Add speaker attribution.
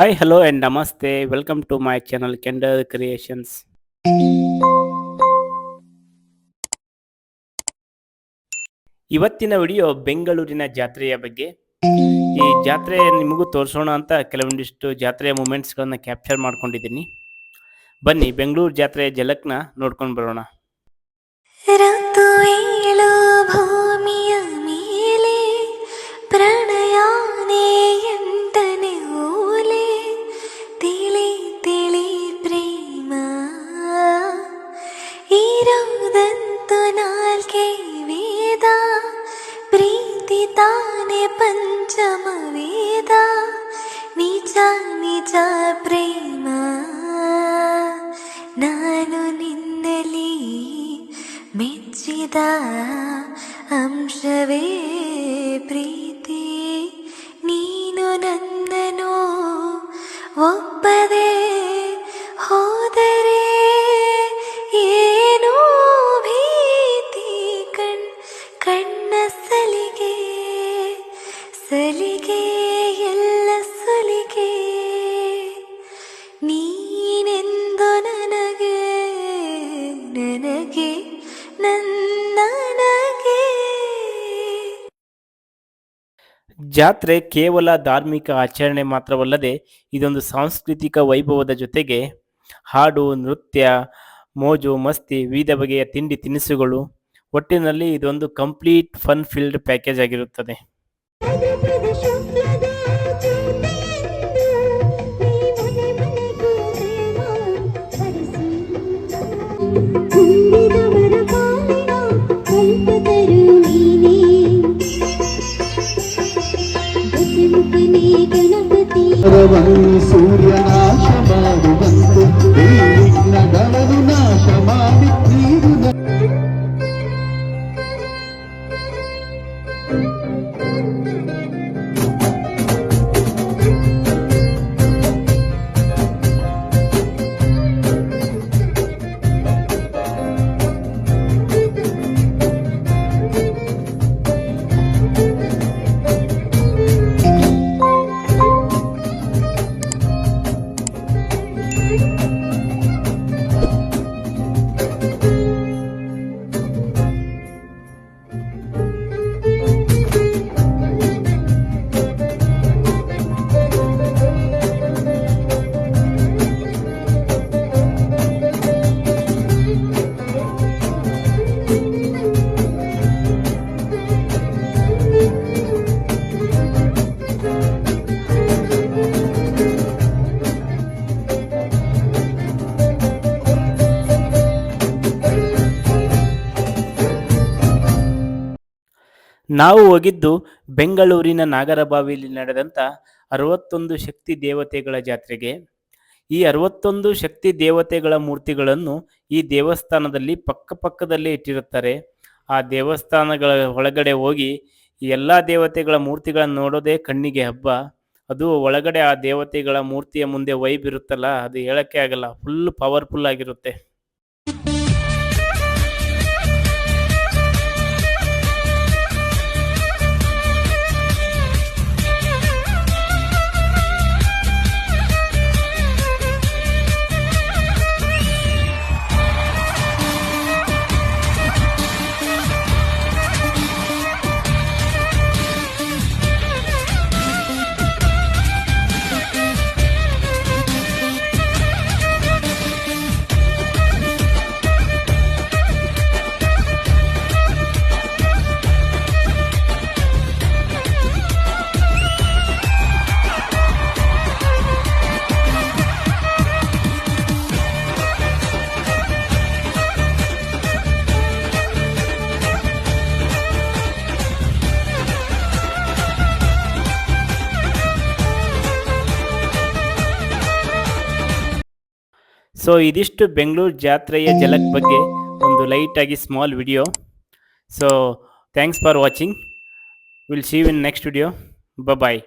Speaker 1: Hi hello and ನಮಸ್ತೆ welcome to my channel ಕೆಂಡರ್ creations ಇವತ್ತಿನ ವಿಡಿಯೋ ಬೆಂಗಳೂರಿನ ಜಾತ್ರೆಯ ಬಗ್ಗೆ. ಈ ಜಾತ್ರೆ ನಿಮಗೂ ತೋರಿಸೋಣ ಅಂತ ಕೆಲವೊಂದಿಷ್ಟು ಜಾತ್ರೆಯ ಮೂಮೆಂಟ್ಸ್ಗಳನ್ನ ಕ್ಯಾಪ್ಚರ್ ಮಾಡ್ಕೊಂಡಿದ್ದೀನಿ. ಬನ್ನಿ, ಬೆಂಗಳೂರು ಜಾತ್ರೆಯ ಜಲಕ್ನ ನೋಡ್ಕೊಂಡು ಬರೋಣ.
Speaker 2: 奔这么远
Speaker 1: ಜಾತ್ರೆ ಕೇವಲ ಧಾರ್ಮಿಕ ಆಚರಣೆ ಮಾತ್ರವಲ್ಲದೆ ಇದೊಂದು ಸಾಂಸ್ಕೃತಿಕ ವೈಭವದ ಜೊತೆಗೆ ಹಾಡು, ನೃತ್ಯ, ಮೋಜು, ಮಸ್ತಿ, ವಿವಿಧ ಬಗೆಯ ತಿಂಡಿ ತಿನಿಸುಗಳು, ಒಟ್ಟಿನಲ್ಲಿ ಇದೊಂದು ಕಂಪ್ಲೀಟ್ ಫನ್ ಫೀಲ್ಡ್ ಪ್ಯಾಕೇಜ್ ಆಗಿರುತ್ತದೆ. ನಾವು ಹೋಗಿದ್ದು ಬೆಂಗಳೂರಿನ ನಾಗರಬಾವಿಯಲ್ಲಿ ನಡೆದಂಥ ಅರವತ್ತೊಂದು ಶಕ್ತಿ ದೇವತೆಗಳ ಜಾತ್ರೆಗೆ. ಈ ಅರವತ್ತೊಂದು ಶಕ್ತಿ ದೇವತೆಗಳ ಮೂರ್ತಿಗಳನ್ನು ಈ ದೇವಸ್ಥಾನದಲ್ಲಿ ಪಕ್ಕ ಪಕ್ಕದಲ್ಲೇ ಇಟ್ಟಿರುತ್ತಾರೆ. ಆ ದೇವಸ್ಥಾನಗಳ ಒಳಗಡೆ ಹೋಗಿ ಎಲ್ಲ ದೇವತೆಗಳ ಮೂರ್ತಿಗಳನ್ನು ನೋಡೋದೇ ಕಣ್ಣಿಗೆ ಹಬ್ಬ. ಅದು ಒಳಗಡೆ ಆ ದೇವತೆಗಳ ಮೂರ್ತಿಯ ಮುಂದೆ ವೈಬ್ ಇರುತ್ತಲ್ಲ, ಅದು ಹೇಳಕ್ಕೆ ಆಗಲ್ಲ ಫುಲ್ ಪವರ್ಫುಲ್ ಆಗಿರುತ್ತೆ. ಸೊ ಇದಿಷ್ಟು ಬೆಂಗಳೂರು ಜಾತ್ರೆಯ ಜಲಕ್ ಬಗ್ಗೆ ಒಂದು ಲೈಟಾಗಿ small video so thanks for watching will see in next video bye